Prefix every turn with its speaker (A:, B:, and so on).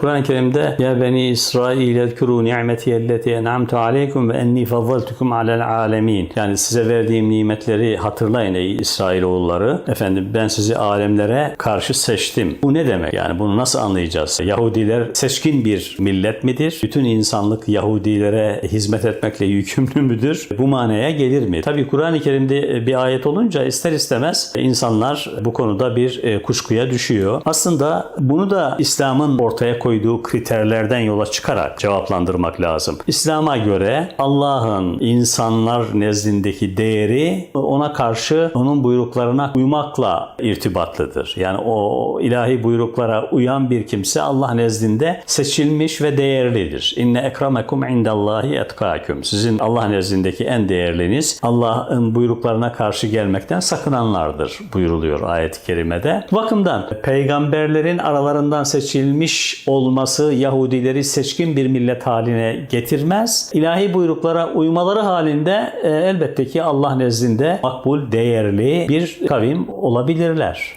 A: Kur'an-ı Kerim'de ya beni İsrail ezkuru ni'meti elleti en'amtu aleykum ve enni fazzaltukum alel alemin. Yani size verdiğim nimetleri hatırlayın ey İsrailoğulları. Efendim ben sizi alemlere karşı seçtim. Bu ne demek? Yani bunu nasıl anlayacağız? Yahudiler seçkin bir millet midir? Bütün insanlık Yahudilere hizmet etmekle yükümlü müdür? Bu manaya gelir mi? Tabii Kur'an-ı Kerim'de bir ayet olunca ister istemez insanlar bu konuda bir e, kuşkuya düşüyor. Aslında bunu da İslam'ın ortaya koyduğu kriterlerden yola çıkarak cevaplandırmak lazım. İslam'a göre Allah'ın insanlar nezdindeki değeri ona karşı onun buyruklarına uymakla irtibatlıdır. Yani o ilahi buyruklara uyan bir kimse Allah nezdinde seçilmiş ve değerlidir. İnne ekremekum indallahi etkâküm. Sizin Allah nezdindeki en değerliniz Allah'ın buyruklarına karşı gelmekten sakınanlardır buyuruluyor ayet-i kerimede. Bakımdan peygamberlerin aralarından seçilmiş olması Yahudileri seçkin bir millet haline getirmez. İlahi buyruklara uymaları halinde e, elbette ki Allah nezdinde makbul, değerli bir kavim olabilirler.